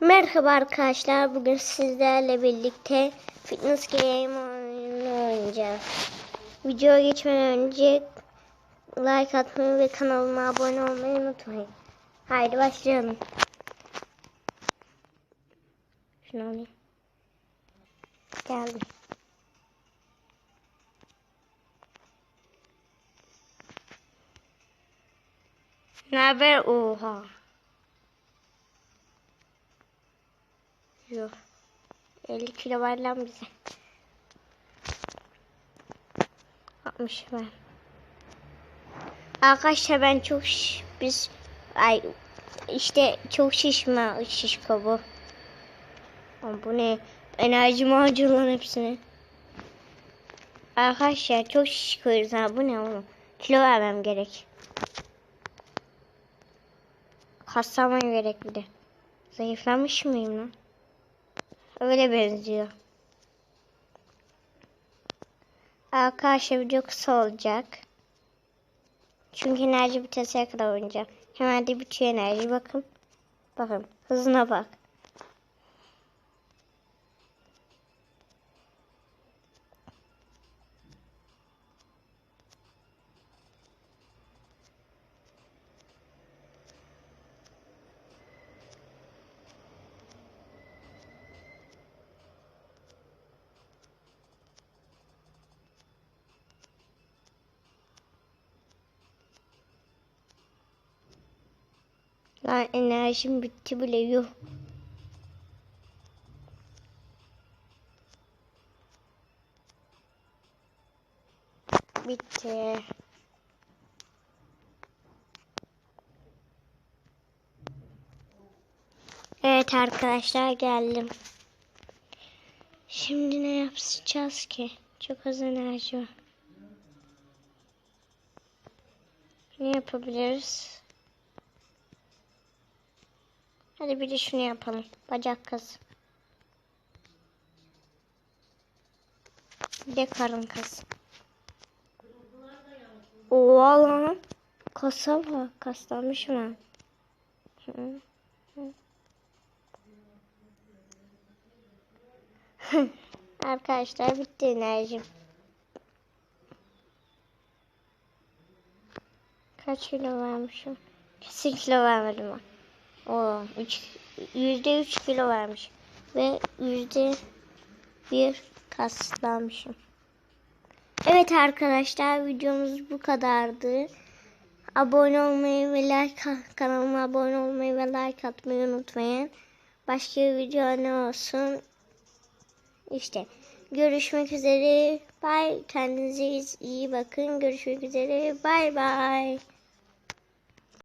Merhaba arkadaşlar. Bugün sizlerle birlikte Fitness Game oyunu oynayacağız. Videoya geçmeden önce like atmayı ve kanalıma abone olmayı unutmayın. Haydi başlayalım. Şunu alayım. Geldim. Ne haber? Oha. Yok. 50 kilo var lan bize. 60 var. Arkadaşlar ben çok şiş, biz ay işte çok şişme şişko bu. Ama bu ne? Enerji harcıyor hepsini. Arkadaşlar çok şişkoyuz ha bu ne oğlum? Kilo vermem gerek. Kaslamam gerek bir de. Zayıflamış mıyım lan? Öyle benziyor. Arkadaşlar video kısa olacak. Çünkü enerji biteseye kadar oynayacağım. Hemen de bitiyor enerji. Bakın. Bakın. Hızına bak. Lan enerjim bitti bile yuh. Bitti. Evet arkadaşlar geldim. Şimdi ne yapacağız ki? Çok az enerji var. Ne yapabiliriz? Hadi bir de şunu yapalım. Bacak kası. Bir de karın kası. Oha lan. Kasa bak. Kaslanmış mı? Arkadaşlar bitti enerjim. Kaç kilo vermişim? Kesin kilo vermedim ben. O üç, yüzde üç kilo vermiş. Ve yüzde bir kaslanmışım. Evet arkadaşlar videomuz bu kadardı. Abone olmayı ve like kanalıma abone olmayı ve like atmayı unutmayın. Başka bir video ne olsun? İşte görüşmek üzere. Bye. Kendinize iyi bakın. Görüşmek üzere. Bye bye.